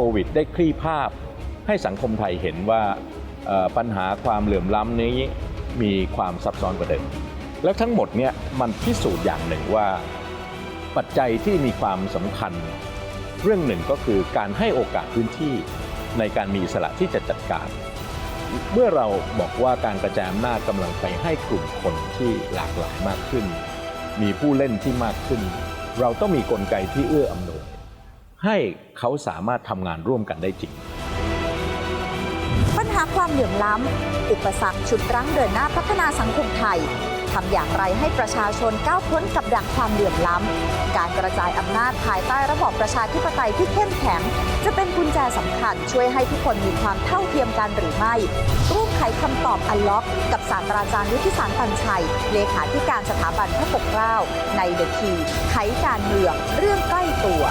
โควิด ได้คลี่ภาพ ให้สังคมไทยเห็นว่าปัญหาความเหลื่อมล้ำนี้มีความซับซ้อนกว่าเดิม แล้วทั้งหมดเนี่ยมันพิสูจน์อย่างหนึ่งว่า ปัจจัยที่มีความสำคัญ เรื่องหนึ่งก็คือการให้โอกาสพื้นที่ในการมีอิสระที่จะจัดการ เมื่อเราบอกว่าการกระจายอำนาจกำลังไปให้กลุ่มคนที่หลากหลายมากขึ้น มีผู้เล่นที่มากขึ้น เราต้องมีกลไกที่เอื้ออำนวย ให้เขาสามารถทำงานร่วมกันได้จริง ปัญหาความเหลื่อมล้ำ อุปสรรคฉุดรั้งเดินหน้าพัฒนาสังคมไทยทำอย่างไรให้ประชาชนก้าวพ้นกับดักความเหลื่อมล้ำ การกระจายอำนาจภายใต้ระบอบประชาธิปไตยที่เข้มแข็ง จะเป็นกุญแจสำคัญช่วยให้ทุกคนมีความเท่าเทียมกันหรือไม่ร่วมไขคำตอบอันล็อก กับศาสตราจารย์วุฒิสารปัญชัย เลขาธิการสถาบันพระปกเกล้าในเดอะคีไขการเมืองเรื่องใกล้ตัว